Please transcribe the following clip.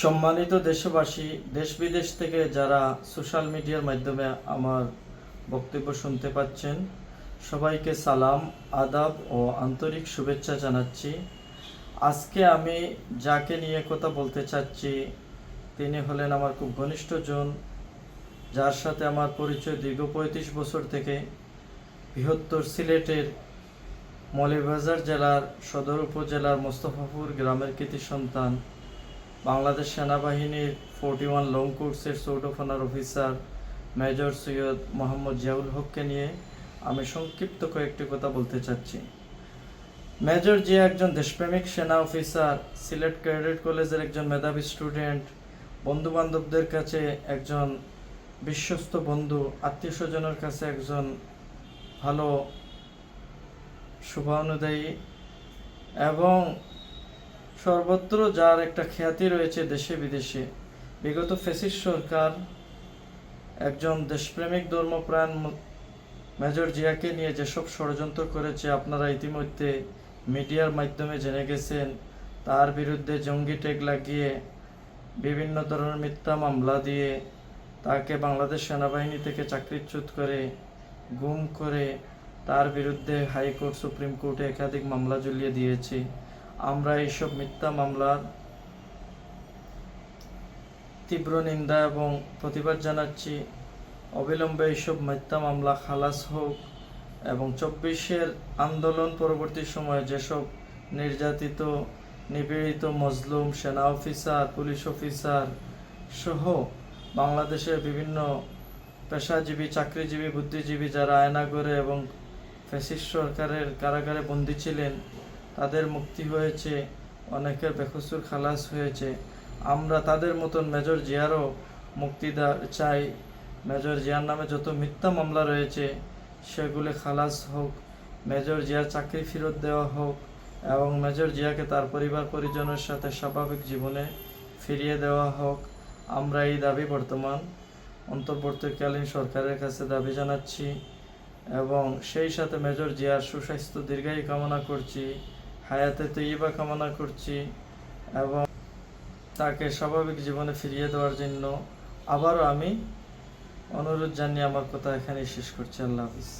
সম্মানিত দেশবাসী, দেশ বিদেশ থেকে যারা সোশ্যাল মিডিয়ার মাধ্যমে আমার বক্তব্য শুনতে পাচ্ছেন, সবাইকে সালাম, আদাব ও আন্তরিক শুভেচ্ছা জানাচ্ছি। আজকে আমি যাকে নিয়ে কথা বলতে চাচ্ছি, তিনি হলেন আমার খুব ঘনিষ্ঠজন যার সাথে আমার পরিচয় দীর্ঘ পঁয়ত্রিশ বছর থেকে বৃহত্তর সিলেটের মৌলভীবাজার জেলার সদর উপজেলার মোস্তফাপুর গ্রামের কৃতি সন্তান। বাংলাদেশ সেনাবাহিনীর ফোর্টি ওয়ান লং কোর্সের ফানার অফিসার মেজর সৈয়দ মোহাম্মদ জিয়াউল হককে নিয়ে আমি সংক্ষিপ্ত কয়েকটি কথা বলতে চাচ্ছি। মেজর জিয়া একজন দেশপ্রেমিক সেনা অফিসার, সিলেট ক্যাডেট কলেজের একজন মেধাবী স্টুডেন্ট বন্ধু বান্ধবদের কাছে একজন বিশ্বস্ত বন্ধু আত্মীয় স্বজনের কাছে একজন ভালো, শুভানুদায়ী এবং সর্বত্র যার একটা খ্যাতি রয়েছে দেশে বিদেশে। বিগত ফেসিস সরকার একজন দেশপ্রেমিক ধর্মপ্রাণ মেজর জিয়াকে নিয়ে যেসব ষড়যন্ত্র করেছে, আপনারা ইতিমধ্যে মিডিয়ার মাধ্যমে জেনে গেছেন। তার বিরুদ্ধে জঙ্গি ট্যাগ লাগিয়ে, বিভিন্ন ধরনের মিথ্যা মামলা দিয়ে তাকে বাংলাদেশ সেনাবাহিনী থেকে চাকরিচ্যুত করে, গুম করে, তার বিরুদ্ধে হাইকোর্ট, সুপ্রিম কোর্টে একাধিক মামলা ঝুলিয়ে দিয়েছে। আমরা এইসব মিথ্যা মামলার তীব্র নিন্দা এবং প্রতিবাদ জানাচ্ছি। অবিলম্বে এইসব মিথ্যা মামলা খালাস হোক এবং চব্বিশের আন্দোলন পরবর্তী সময়ে যেসব নির্যাতিত, নিপীড়িত মজলুম, সেনা অফিসার, পুলিশ অফিসার সহ বাংলাদেশের বিভিন্ন পেশাজীবী, চাকরিজীবী, বুদ্ধিজীবী যারা আয়নাগরে এবং ফ্যাসিস্ট সরকারের কারাগারে বন্দী ছিলেন তাদের মুক্তি হয়েছে, অনেকের বেকসুর খালাস হয়েছে। আমরা তাদের মতন মেজর জিয়ারও মুক্তি চাই। মেজর জিয়ার নামে যত মিথ্যা মামলা রয়েছে, সেগুলি খালাস হোক, মেজর জিয়ার চাকরি ফেরত দেওয়া হোক এবং মেজর জিয়াকে তার পরিবার পরিজনের সাথে স্বাভাবিক জীবনে ফিরিয়ে দেওয়া হোক, আমরা এই দাবি বর্তমান অন্তর্বর্তীকালীন সরকারের কাছে দাবি জানাচ্ছি এবং সেই সাথে মেজর জিয়ার সুস্বাস্থ্য দীর্ঘায়ু কামনা করছি। হায়াতে তৈবা কামনা করছি এবং তাকে স্বাভাবিক জীবনে ফিরিয়ে দেওয়ার জন্য আবারও আমি অনুরোধ জানিয়ে আমার কথা এখানেই শেষ করছি। আল্লাহ হাফিজ।